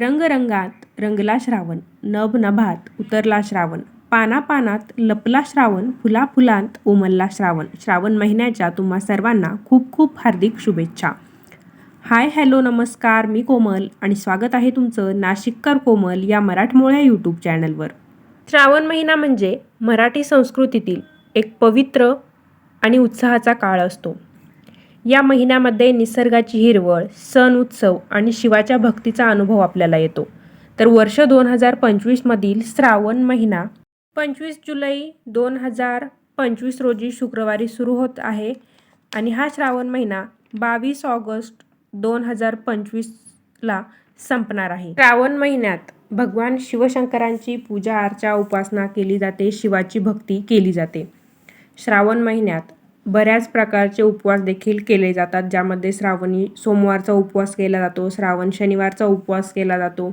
रंगरंगात रंगला श्रावण नभ नभात उतरला श्रावण पाना पानात लपला श्रावण फुला फुलांत उमलला श्रावण. श्रावण महिन्याच्या तुम्हा सर्वांना खूप खूप हार्दिक शुभेच्छा. हाय हॅलो नमस्कार मी कोमल आणि स्वागत आहे तुमचं नाशिककर कोमल या मराठमोळ्या यूट्यूब चॅनलवर. श्रावण महिना म्हणजे मराठी संस्कृतीतील एक पवित्र आणि उत्साहाचा काळ असतो. या महिन्यामध्ये निसर्गाची हिरवळ सण उत्सव आणि शिवाच्या भक्तीचा अनुभव आपल्याला येतो. तर वर्ष दोन हजार पंचवीसमधील श्रावण महिना पंचवीस जुलै दोन हजार पंचवीस रोजी शुक्रवारी सुरू होत आहे आणि हा श्रावण महिना बावीस ऑगस्ट दोन हजार पंचवीसला संपणार आहे. श्रावण महिन्यात भगवान शिवशंकरांची पूजा अर्चा उपासना केली जाते शिवाची भक्ती केली जाते. श्रावण महिन्यात बऱ्याच प्रकारचे उपवास देखील केले जातात ज्यामध्ये श्रावणी सोमवारचा उपवास केला जातो श्रावण शनिवारचा उपवास केला जातो.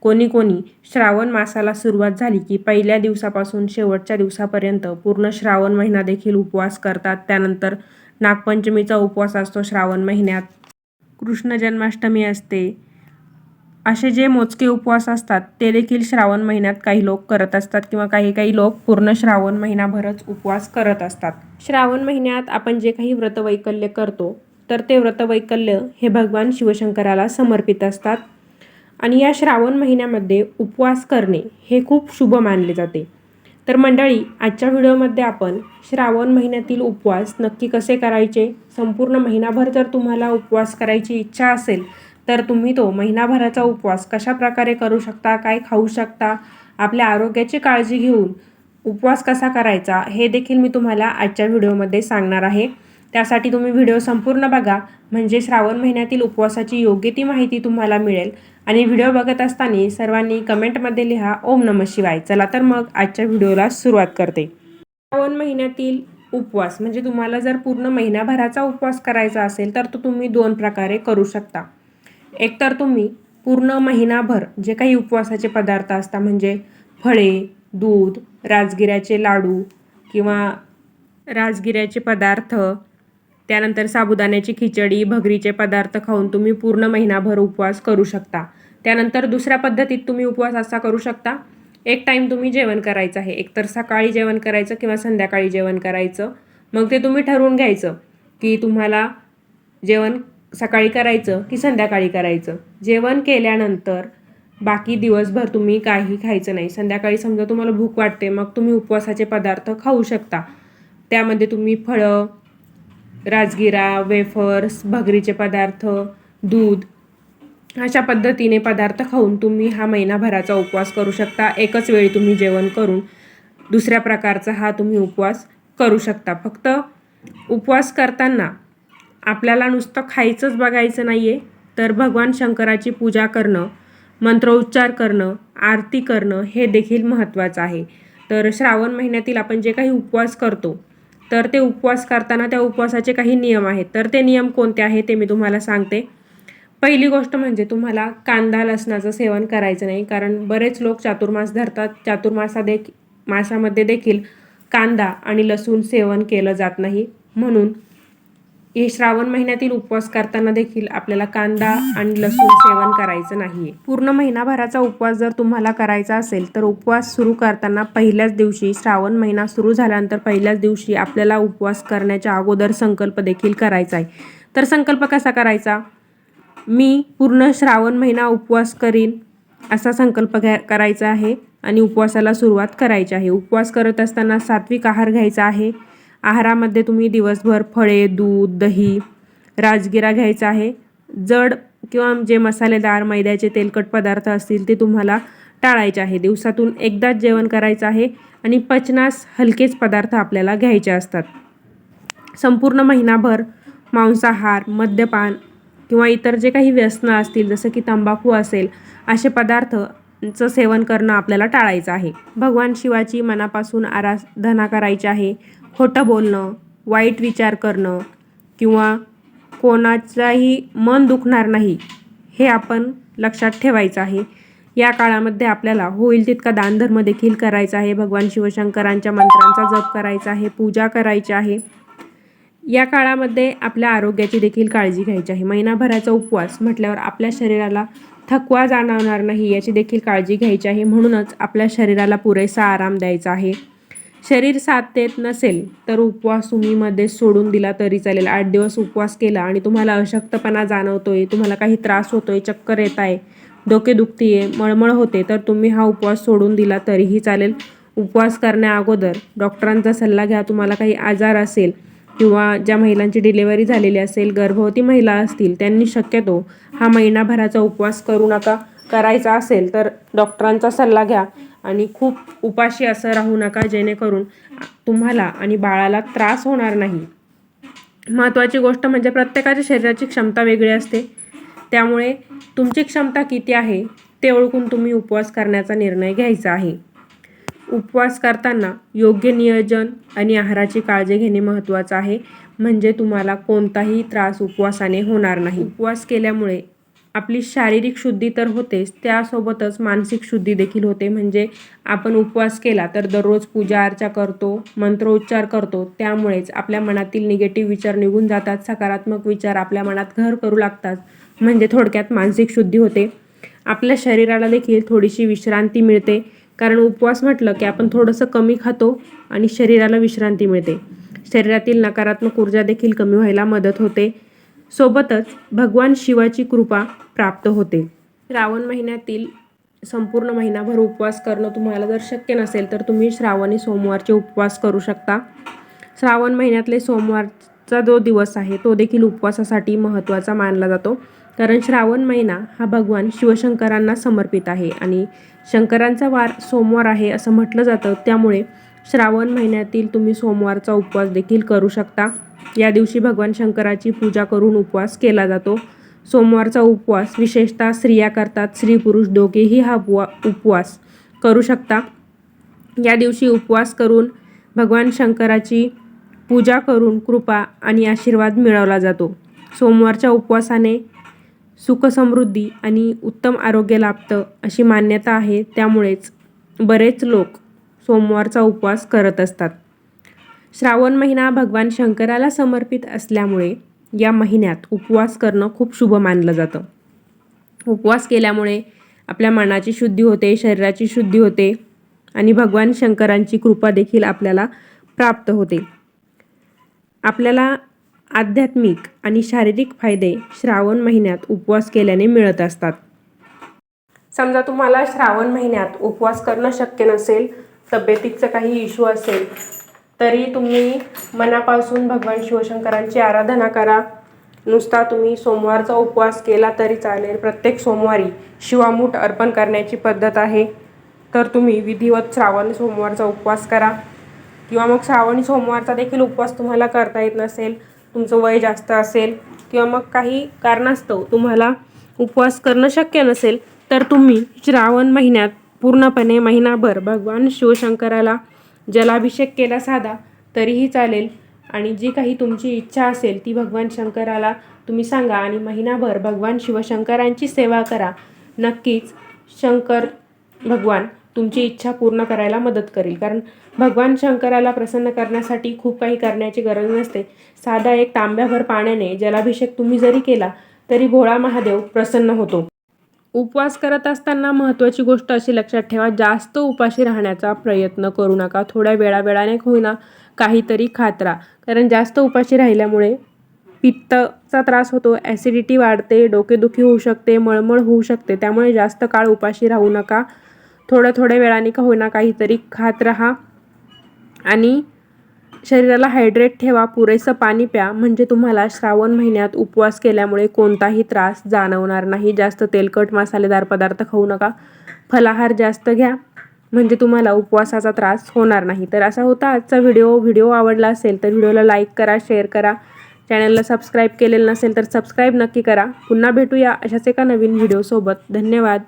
कोणी कोणी श्रावण मासाला सुरुवात झाली की पहिल्या दिवसापासून शेवटच्या दिवसापर्यंत पूर्ण श्रावण महिना देखील उपवास करतात. त्यानंतर नागपंचमीचा उपवास असतो श्रावण महिन्यात. कृष्ण जन्माष्टमी असते. असे जे मोजके उपवास असतात ते देखील श्रावण महिन्यात काही लोक करत असतात किंवा काही काही लोक पूर्ण श्रावण महिनाभरच उपवास करत असतात. श्रावण महिन्यात आपण जे काही व्रतवैकल्य करतो तर ते व्रतवैकल्य हे भगवान शिवशंकराला समर्पित असतात. आणि या श्रावण महिन्यामध्ये उपवास करणे हे खूप शुभ मानले जाते. तर मंडळी आजच्या व्हिडिओमध्ये आपण श्रावण महिन्यातील उपवास नक्की कसे करायचे? संपूर्ण महिनाभर जर तुम्हाला उपवास करायची इच्छा असेल तर तुम्ही तो महिनाभराचा उपवास कशा प्रकारे करू शकता काय खाऊ शकता आपल्या आरोग्याची काळजी घेऊन उपवास कसा करायचा हे देखील मी तुम्हाला आजच्या व्हिडिओमध्ये सांगणार आहे. त्यासाठी तुम्ही व्हिडिओ संपूर्ण बघा म्हणजे श्रावण महिन्यातील उपवासाची योग्य ती माहिती तुम्हाला मिळेल. आणि व्हिडिओ बघत असताना सर्वांनी कमेंटमध्ये लिहा ओम नम शिवाय. चला तर मग आजच्या व्हिडिओला सुरुवात करते. श्रावण महिन्यातील उपवास म्हणजे तुम्हाला जर पूर्ण महिनाभराचा उपवास करायचा असेल तर तो तुम्ही दोन प्रकारे करू शकता. एकतर तुम्ही पूर्ण महिनाभर जे काही उपवासाचे पदार्थ असतात म्हणजे फळे दूध राजगिऱ्याचे लाडू किंवा राजगिऱ्याचे पदार्थ त्यानंतर साबुदाण्याची खिचडी भगरीचे पदार्थ खाऊन तुम्ही पूर्ण महिनाभर उपवास करू शकता. त्यानंतर दुसऱ्या पद्धतीत तुम्ही उपवास असा करू शकता एक टाईम तुम्ही जेवण करायचं आहे. एकतर सकाळी जेवण करायचं किंवा संध्याकाळी जेवण करायचं. मग ते तुम्ही ठरवून घ्यायचं की तुम्हाला जेवण सकाळी करायचं की संध्याकाळी करायचं? जेवण केल्यानंतर बाकी दिवसभर तुम्ही काही खायचं नाही. संध्याकाळी समजा तुम्हाला भूक वाटते मग तुम्ही उपवासाचे पदार्थ खाऊ शकता. त्यामध्ये तुम्ही फळं राजगिरा वेफर्स भगरीचे पदार्थ दूध अशा पद्धतीने पदार्थ खाऊन तुम्ही हा महिनाभराचा उपवास करू शकता. एकच वेळी तुम्ही जेवण करून दुसऱ्या प्रकारचा हा तुम्ही उपवास करू शकता. फक्त उपवास करताना आपल्याला नुसतं खायचंच बघायचं नाही आहे तर भगवान शंकराची पूजा करणं मंत्रोच्चार करणं आरती करणं हे देखील महत्त्वाचं आहे. तर श्रावण महिन्यातील आपण जे काही उपवास करतो तर ते उपवास करताना त्या उपवासाचे काही नियम आहेत. तर ते नियम कोणते आहेत ते मी तुम्हाला सांगते. पहिली गोष्ट म्हणजे तुम्हाला कांदा लसणाचं सेवन करायचं नाही कारण बरेच लोक चातुर्मास धरतात. चातुर्मासा देखील मासामध्ये देखील कांदा आणि लसूण सेवन केलं जात नाही. म्हणून हे श्रावण महिन्यातील उपवास करताना देखील आपल्याला कांदा आणि लसूण सेवन करायचं नाही पूर्ण महिनाभराचा उपवास जर तुम्हाला करायचा असेल तर उपवास सुरू करताना पहिल्याच दिवशी श्रावण महिना सुरू झाल्यानंतर पहिल्याच दिवशी आपल्याला उपवास करण्याच्या अगोदर संकल्प देखील करायचा आहे. तर संकल्प कसा करायचा? मी पूर्ण श्रावण महिना उपवास करीन असा संकल्प घ्या करायचा आहे आणि उपवासाला सुरुवात करायची आहे. उपवास करत असताना सात्विक आहार घ्यायचा आहे. आहारामध्ये तुम्ही दिवसभर फळे दूध दही राजगिरा घ्यायचा आहे. जड किंवा जे मसालेदार मैद्याचे तेलकट पदार्थ असतील ते तुम्हाला टाळायचे आहे. दिवसातून एकदाच जेवण करायचं आहे आणि पचनास हलकेच पदार्थ आपल्याला घ्यायचे असतात. संपूर्ण महिनाभर मांसाहार मद्यपान किंवा इतर जे काही व्यसनं असतील जसं की तंबाखू असेल असे पदार्थ चं सेवन करणं आपल्याला टाळायचं आहे. भगवान शिवाची मनापासून आराधना करायची आहे. खोटं बोलणं वाईट विचार करणं किंवा कोणाचाही मन दुखणार नाही हे आपण लक्षात ठेवायचं आहे. या काळामध्ये आपल्याला होईल तितका दानधर्म देखील करायचा आहे. भगवान शिवशंकरांच्या मंत्रांचा जप करायचा आहे पूजा करायची आहे. या काळामध्ये आपल्या आरोग्याची देखील काळजी घ्यायची आहे. महिनाभराचा उपवास म्हटल्यावर आपल्या शरीराला थकवा जाणवणार नाही याची देखील काळजी घ्यायची आहे. म्हणूनच आपल्या शरीराला पुरेसा आराम द्यायचा आहे. शरीर साथ देत नसेल तर उपवास तुम्ही मध्ये सोडून दिला तरी चालेल. आठ दिवस उपवास केला आणि तुम्हाला अशक्तपणा जाणवतोय तुम्हाला काही त्रास होतोय चक्कर येत आहे डोके दुखतीये मळमळ होते तर तुम्ही हा उपवास सोडून दिला तरीही चालेल. उपवास करण्या अगोदर डॉक्टरांचा सल्ला घ्या. तुम्हाला काही आजार असेल किंवा ज्या महिलांची डिलिव्हरी झालेली असेल गर्भवती महिला असतील त्यांनी शक्यतो हा महिनाभराचा उपवास करू नका. करायचा असेल तर डॉक्टरांचा सल्ला घ्या आणि खूप उपाशी असं राहू नका जेणेकरून तुम्हाला आणि बाळाला त्रास होणार नाही. महत्त्वाची गोष्ट म्हणजे प्रत्येकाच्या शरीराची क्षमता वेगळी असते. त्यामुळे तुमची क्षमता किती आहे ते ओळखून तुम्ही उपवास करण्याचा निर्णय घ्यायचा आहे. उपवास करताना योग्य नियोजन आणि आहाराची काळजी घेणे महत्त्वाचं आहे. म्हणजे तुम्हाला कोणताही त्रास उपवासाने होणार नाही. उपवास केल्यामुळे आपली शारीरिक शुद्धी तर होतेच त्यासोबतच मानसिक शुद्धी देखील होते. म्हणजे आपण उपवास केला तर दररोज पूजा अर्चा करतो मंत्रोच्चार करतो. त्यामुळेच आपल्या मनातील निगेटिव्ह विचार निघून जातात सकारात्मक विचार आपल्या मनात घर करू लागतात. म्हणजे थोडक्यात मानसिक शुद्धी होते. आपल्या शरीराला देखील थोडीशी विश्रांती मिळते. कारण उपवास म्हटलं की आपण थोडंसं कमी खातो आणि शरीराला विश्रांती मिळते. शरीरातील नकारात्मक ऊर्जा देखील कमी व्हायला मदत होते. सोबतच भगवान शिवाची कृपा प्राप्त होते. श्रावण महिन्यातील संपूर्ण महिनाभर उपवास करणं तुम्हाला जर शक्य नसेल तर तुम्ही श्रावणी सोमवारचे उपवास करू शकता. श्रावण महिन्यातले सोमवारचा जो दिवस आहे तो देखील उपवासासाठी महत्त्वाचा मानला जातो. कारण श्रावण महिना हा भगवान शिवशंकरांना समर्पित आहे आणि शंकरांचा वार सोमवार आहे असं म्हटलं जातं. त्यामुळे श्रावण महिन्यातील तुम्ही सोमवारचा उपवास देखील करू शकता. या दिवशी भगवान शंकराची पूजा करून उपवास केला जातो. सोमवारचा उपवास विशेषतः स्त्रिया करतात स्त्री पुरुष दोघेही हा उपवा उपवास करू शकता. या दिवशी उपवास करून भगवान शंकराची पूजा करून कृपा आणि आशीर्वाद मिळवला जातो. सोमवारच्या उपवासाने सुखसमृद्धी आणि उत्तम आरोग्य लाभतं अशी मान्यता आहे. त्यामुळेच बरेच लोक सोमवारचा उपवास करत असतात. श्रावण महिना भगवान शंकराला समर्पित असल्यामुळे या महिन्यात उपवास करणं खूप शुभ मानलं जातं. उपवास केल्यामुळे आपल्या मनाची शुद्धी होते शरीराची शुद्धी होते आणि भगवान शंकरांची कृपा देखील आपल्याला प्राप्त होते. आपल्याला आध्यात्मिक आणि शारीरिक फायदे श्रावण महिन्यात उपवास केल्याने मिळत असतात. समजा तुम्हाला श्रावण महिन्यात उपवास करणं शक्य नसेल तब्येतीचं काही इश्यू असेल तरी तुम्ही मनापासून भगवान शिवशंकरांची आराधना करा. नुसता तुम्ही सोमवारचा उपवास केला तरी चालेल. प्रत्येक सोमवारी शिवामूठ अर्पण करण्याची पद्धत आहे. तर तुम्ही विधिवत श्रावण सोमवारचा उपवास करा. किंवा मग श्रावणी सोमवारचा देखील उपवास तुम्हाला करता येत नसेल तुमचं वय जास्त असेल किंवा मग काही कारणास्तव तुम्हाला उपवास करणं शक्य नसेल तर तुम्ही श्रावण महिन्यात पूर्णपणे महिनाभर भगवान शिवशंकराला जलाभिषेक केला साधा तरीही चालेल. आणि जी काही तुमची इच्छा असेल ती भगवान शंकराला तुम्ही सांगा आणि महिनाभर भगवान शिवशंकरांची सेवा करा. नक्कीच शंकर भगवान तुमची इच्छा पूर्ण करायला मदत करेल. कारण भगवान शंकराला प्रसन्न करण्यासाठी खूप काही करण्याची गरज नसते. साधा एक तांब्याभर पाण्याने जलाभिषेक तुम्ही जरी केला तरी भोळा महादेव प्रसन्न होतो. उपवास करत असताना महत्त्वाची गोष्ट अशी लक्षात ठेवा जास्त उपाशी राहण्याचा प्रयत्न करू नका. थोड्या वेळावेळाने होईना काहीतरी खात राहा कारण जास्त उपाशी राहिल्यामुळे पित्तचा त्रास होतो ॲसिडिटी वाढते डोकेदुखी होऊ शकते मळमळ होऊ शकते. त्यामुळे जास्त काळ उपाशी राहू नका. थोड्या थोड्या वेळाने का होईना काहीतरी खात राहा. आणि शरीराला हायड्रेट ठेवा पुरेसं पाणी प्या. म्हणजे तुम्हाला श्रावण महिन्यात उपवास केल्यामुळे कोणताही त्रास जाणवणार नाही. जास्त तेलकट मसालेदार पदार्थ खाऊ नका. फलाहार जास्त घ्या. म्हणजे तुम्हाला उपवासाचा त्रास होणार नाही. तर असा होता आजचा व्हिडिओ. व्हिडिओ आवडला असेल तर व्हिडिओला लाईक करा शेअर करा. चॅनलला सबस्क्राईब केलेलं नसेल तर सबस्क्राईब नक्की करा. पुन्हा भेटूया अशाच एका नवीन व्हिडिओसोबत धन्यवाद.